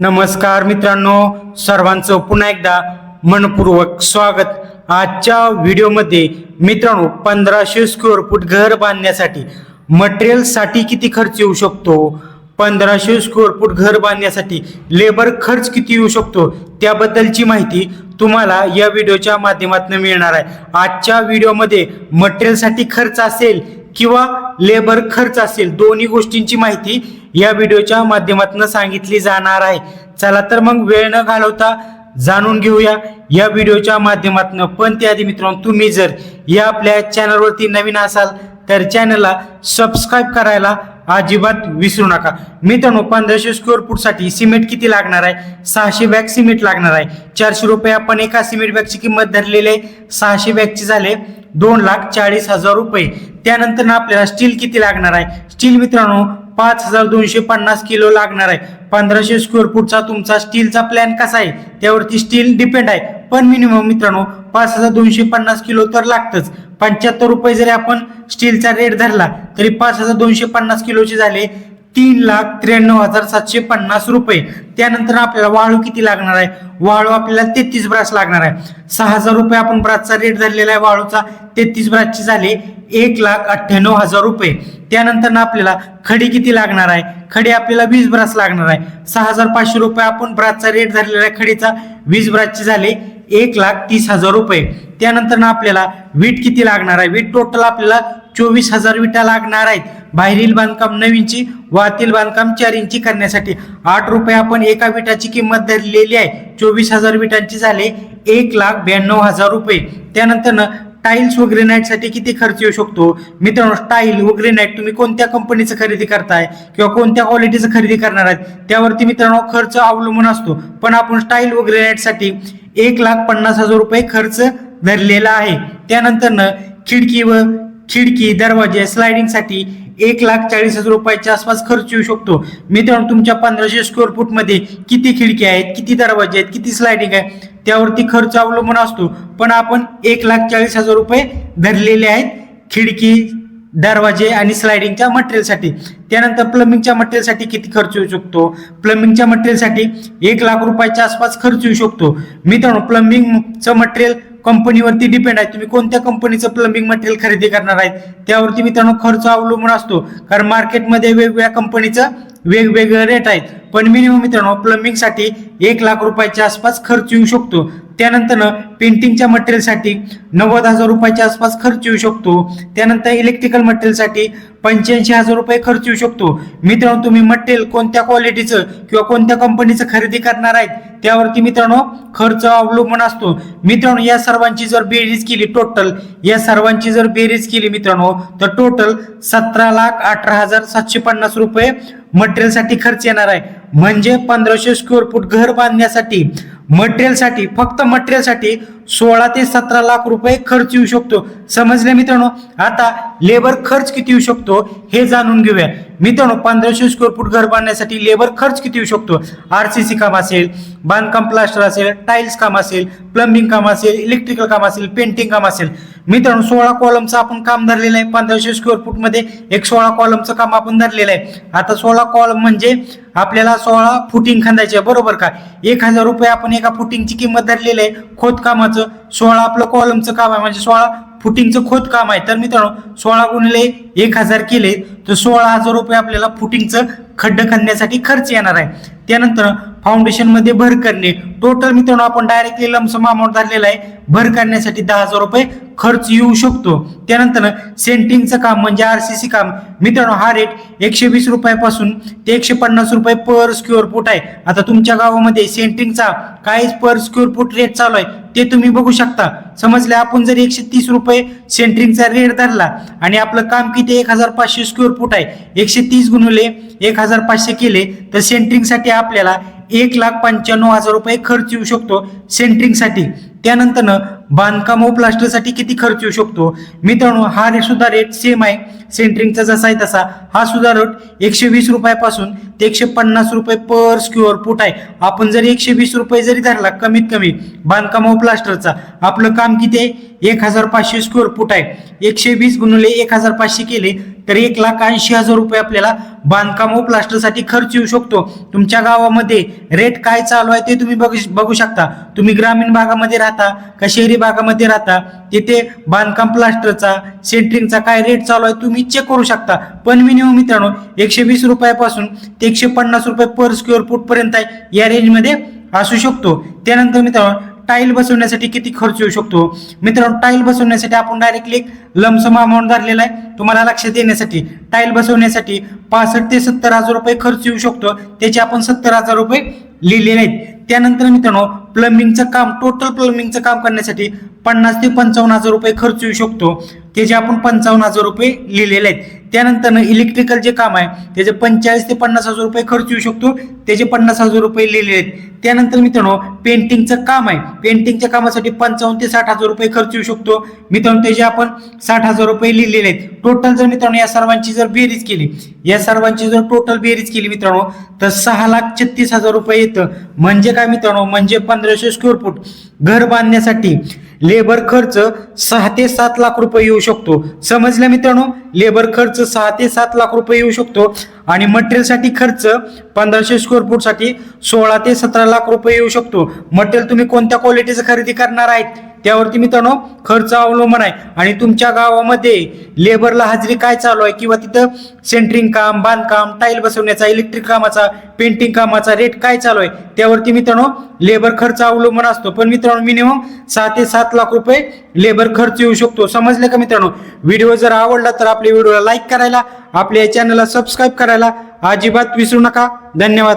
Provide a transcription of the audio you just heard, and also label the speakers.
Speaker 1: नमस्कार मित्रांनो सर्वांचं पुन्हा एकदा मनपूर्वक स्वागत. आजच्या व्हिडिओमध्ये मित्रांनो पंधराशे स्क्वेअर फूट घर बांधण्यासाठी मटेरियलसाठी किती खर्च येऊ शकतो? पंधराशे स्क्वेअर फूट घर बांधण्यासाठी लेबर खर्च किती येऊ शकतो? त्याबद्दलची माहिती तुम्हाला या व्हिडिओच्या माध्यमातून मिळणार आहे. आजच्या व्हिडिओमध्ये मटेरियलसाठी खर्च असेल किंवा लेबर खर्च असेल दोन्ही गोष्टींची माहिती या व्हिडिओच्या माध्यमातून सांगितली जाणार आहे. चला तर मग वेळ न घालवता जाणून घेऊया या व्हिडिओच्या माध्यमातून. पण त्याआधी मित्रांनो तुम्ही जर या आपल्या चॅनलवरती नवीन असाल तर चॅनलला सबस्क्राईब करायला अजिबात विसरू नका. मित्रांनो पंधराशे स्क्वेअर फूटसाठी सिमेंट किती लागणार आहे? सहाशे बॅग सिमेंट लागणार आहे. चारशे रुपये आपण एका सिमेंट बॅगची किंमत धरलेली आहे. सहाशे बॅगची झाले दोन लाख चाळीस हजार रुपये. त्यानंतर आपल्याला स्टील किती लागणार आहे? स्टील मित्रांनो पाच हजार दोनशे पन्नास किलो लागणार आहे. पंधराशे स्क्वेअर फूटचा तुमचा स्टीलचा प्लॅन कसा आहे? त्यावरती स्टील डिपेंड आहे. पण मिनिमम मित्रांनो पाच हजार दोनशे पन्नास किलो तर लागतच. पंच्याहत्तर रुपये जरी आपण स्टीलचा रेट धरला तरी पाच हजार दोनशे पन्नास किलोचे झाले. तीन लाख त्र्याण्णव हजार सातशे पन्नास रुपये. त्यानंतर आपल्याला वाळू किती लागणार आहे? वाळू आपल्याला तेहतीस ब्रास लागणार आहे. सहा हजार रुपये आपण ब्रासचा रेट धरलेला आहे वाळूचा. तेहतीस ब्रासचे झाले एक लाख अठ्ठ्याण्णव हजार रुपये. त्यानंतर आपल्याला खडी किती लागणार आहे? खडी आपल्याला वीस ब्रास लागणार आहे. सहा हजार पाचशे रुपये आपण ब्रासचा रेट धरलेला आहे खडीचा. वीस ब्रासचे झाले एक लाख तीस हजार रुपये. त्यानंतर ना आपल्याला वीट किती लागणार आहे? वीट टोटल आपल्याला चोवीस हजार विटा लागणार आहेत. बाहेरील बांधकाम नवीनची व आतील बांधकाम चार इंची करण्यासाठी. आठ रुपये आपण एका विटाची किंमत धरलेली आहे. चोवीस हजार विटांची झाले एक लाख ब्याण्णव हजार रुपये. त्यानंतर टाईल्स व ग्रेनाईटसाठी किती खर्च येऊ शकतो? मित्रांनो टाईल व ग्रेनाईट तुम्ही कोणत्या कंपनीचं खरेदी करताय किंवा कोणत्या क्वालिटीचं खरेदी करणार आहेत त्यावरती मित्रांनो खर्च अवलंबून असतो. पण आपण स्टाईल व ग्रेनाईटसाठी एक लाख पन्नास हजार रुपये खर्च धरलेला आहे. त्यानंतर खिडकी व खिडकी दरवाजे स्लायडिंगसाठी एक लाख चाळीस हजार रुपयाच्या आसपास खर्च येऊ शकतो. मित्रांनो तुमच्या पंधराशे स्क्वेअर फूटमध्ये किती खिडकी आहेत किती दरवाजे आहेत किती स्लायडिंग आहे त्यावरती खर्च अवलंबून असतो. पण आपण एक लाख चाळीस हजार रुपये धरलेले आहेत खिडकी दरवाजे आणि स्लायडिंगच्या मटेरियलसाठी त्यानंतर प्लंबिंगच्या मटेरियलसाठी किती खर्च येऊ शकतो? प्लंबिंगच्या मटेरियलसाठी एक लाख रुपयाच्या आसपास खर्च येऊ शकतो. मित्रांनो प्लंबिंगचं मटेरियल कंपनीवरती डिपेंड आहे. तुम्ही कोणत्या कंपनीचं प्लंबिंग मटेरियल खरेदी करणार आहेत त्यावरती मित्रांनो खर्च अवलंबून असतो. कारण मार्केटमध्ये वेगवेगळ्या कंपनीचं वेगवेगळे रेट आहेत. पण मिनिमम मित्रांनो प्लंबिंगसाठी एक लाख रुपयाच्या आसपास खर्च येऊ शकतो. त्यानंतर पेंटिंगच्या मटेरियलसाठी नव्वद हजार रुपयाच्या आसपास खर्च येऊ शकतो. त्यानंतर इलेक्ट्रिकल मटेरियलसाठी पंच्याऐंशी हजार रुपये खर्च येऊ शकतो. मित्रांनो तुम्ही मटेरियल कोणत्या क्वालिटीचं किंवा कोणत्या कंपनीचं खरेदी करणार आहेत त्यावरती मित्रांनो खर्च अवलंबून असतो. मित्रांनो या सर्वांची जर बेरीज केली टोटल या सर्वांची जर बेरीज केली मित्रांनो तर टोटल सतरा लाख अठरा हजार सातशे पन्नास रुपये मटेरियलसाठी खर्च येणार आहे. म्हणजे पंधराशे स्क्वेअर फूट घर बांधण्यासाठी मटेरियलसाठी फक्त मटेरियलसाठी सोळा ते सतरा लाख रुपये खर्च येऊ शकतो. समजले मित्रांनो? आता लेबर खर्च किती येऊ शकतो हे जाणून घेऊया. मित्रांनो पंधराशे स्क्वेअर फूट घर बांधण्यासाठी लेबर खर्च किती येऊ शकतो? आर सी सी काम असेल बांधकाम प्लास्टर असेल टाईल्स काम असेल प्लंबिंग काम असेल इलेक्ट्रिकल काम असेल पेंटिंग काम असेल. मित्रांनो सोळा कॉलमचं आपण काम धरलेलं आहे. पंधराशे स्क्वेअर फूटमध्ये एक सोळा कॉलमचं काम आपण धरलेलं आहे. आता सोळा कॉलम म्हणजे आपल्याला सोळा फुटिंग खांदायचे बरोबर का? एक हजार रुपये आपण एका फुटिंगची किंमत धरलेली आहे. खोदकामाचं सोळा आपलं कॉलमचं काम आहे. म्हणजे सोळा फुटिंगचं खोदकाम आहे. तर मित्रांनो सोळा गुणिले एक हजार केले तर सोळा हजार रुपये आपल्याला फुटिंगचं खड्डं खणण्यासाठी खर्च येणार आहे. त्यानंतर फाउंडेशनमध्ये भर करणे. टोटल मित्रांनो आपण डायरेक्टली लमसम अमाऊंट धरलेला आहे. भर करण्यासाठी दहा हजार रुपये खर्च येऊ शकतो. त्यानंतर सेंटिंगचं काम म्हणजे आरसीसी काम. मित्रांनो हा रेट एकशे वीस रुपयापासून ते एकशे पन्नास रुपये पर स्क्युअर फूट आहे. आता तुमच्या गावामध्ये सेंटिंगचा काहीच पर स्क्युअर फूट रेट चालू आहे ते तुम्ही बघू शकता. समजले? आपण जर एकशे तीस रुपये सेंटरिंगचा रेट धरला आणि आपलं काम किती एक हजार पाचशे स्क्वेअर फूट आहे. एकशे तीस गुणवले एक हजार पाचशे केले तर सेंटरिंगसाठी आपल्याला एक लाख पंच्याण्णव हजार रुपये खर्च येऊ शकतो सेंटरिंगसाठी. त्यानंतर बांधकाम व प्लास्टरसाठी किती खर्च येऊ शकतो? मित्रांनो हा रेट सुद्धा रेट सेम आहे. सेंटरिंगचा जसा आहे तसा. हा सुद्धा रेट एकशे वीस रुपयापासून ते एकशे पन्नास रुपये पर स्क्युअर फूट आहे. आपण जरी एकशे वीस रुपये जरी धरला कमीत कमी बांधकाम व प्लास्टरचा आपलं काम किती आहे? एक हजार पाचशे स्क्वेअर फूट आहे. एकशे वीस गुणले एक हजार पाचशे केले तर एक लाख ऐंशी हजार रुपये आपल्याला बांधकाम व प्लास्टरसाठी खर्च येऊ शकतो. तुमच्या गावामध्ये रेट काय चालू आहे ते तुम्ही बघू बघू शकता. तुम्ही ग्रामीण भागामध्ये राहता का शहरी भागामध्ये राहता तिथे बांधकाम प्लास्टरचा सेंटरिंगचा काय रेट चालू आहे तुम्ही चेक करू शकता. पण मिनिमम मित्रांनो एकशे वीस रुपयापासून ते एकशे पन्नास रुपये पर स्क्वेअर फूट पर्यंत आहे. या रेंजमध्ये असू शकतो. त्यानंतर मित्रांनो टाईल बसवण्यासाठी किती खर्च येऊ शकतो? मित्रांनो टाईल बसवण्यासाठी आपण डायरेक्टली एक लमसम अमाऊंट धरलेला आहे. तुम्हाला लक्षात येण्यासाठी टाईल बसवण्यासाठी पासष्ट ते सत्तर हजार रुपये खर्च येऊ शकतो. त्याचे आपण सत्तर हजार रुपये लिहिलेले आहेत त्यानंतर मित्रांनो प्लंबिंगचं काम टोटल प्लंबिंगचं काम करण्यासाठी पन्नास ते पंचावन्न हजार रुपये खर्च येऊ शकतो. त्याचे आपण पंचावन्न हजार रुपये लिहिलेले आहेत त्यानंतर इलेक्ट्रिकल जे काम आहे त्याचे पंचेचाळीस ते पन्नास हजार रुपये खर्च येऊ शकतो. त्याचे पन्नास हजार रुपये लिहिलेले आहेत. त्यानंतर मित्रांनो पेंटिंगचं काम आहे. पेंटिंगच्या कामासाठी पंचावन्न ते साठ हजार रुपये खर्च येऊ शकतो. मित्रांनो त्याचे आपण साठ हजार रुपये लिहिलेले आहेत. टोटल जर मित्रांनो या सर्वांची जर बेरीज केली या सर्वांची जर टोटल बेरीज केली मित्रांनो तर सहा लाख छत्तीस हजार रुपये येतं. म्हणजे काय मित्रांनो? म्हणजे पंधराशे स्क्वेअर फूट घर बांधण्यासाठी लेबर खर्च सहा ते सात लाख रुपये येऊ शकतो. समजलं मित्रांनो? लेबर खर्च सहा ते सात लाख रुपये येऊ शकतो. आणि मटेरियलसाठी खर्च पंधराशे स्क्वेअर फूटसाठी सोळा ते सतरा लाख रुपये येऊ शकतो. मटेरियल तुम्ही कोणत्या क्वालिटीचं खरेदी करणार आहेत? त्यावरती मित्रांनो खर्च अवलंबून आहे. आणि तुमच्या गावामध्ये लेबरला हजेरी काय चालू आहे? किंवा तिथं सेंटरिंग काम बांधकाम टाईल बसवण्याचा इलेक्ट्रिक कामाचा पेंटिंग कामाचा रेट काय चालू आहे? त्यावरती मित्रांनो लेबर खर्च अवलंबून असतो. पण मित्रांनो मिनिमम सहा ते सात लाख रुपये लेबर खर्च येऊ शकतो. समजले का मित्रांनो? व्हिडिओ जर आवडला तर आपल्या व्हिडिओला लाईक करायला आपल्या चॅनलला सबस्क्राईब करायला अजिबात विसरू नका. धन्यवाद.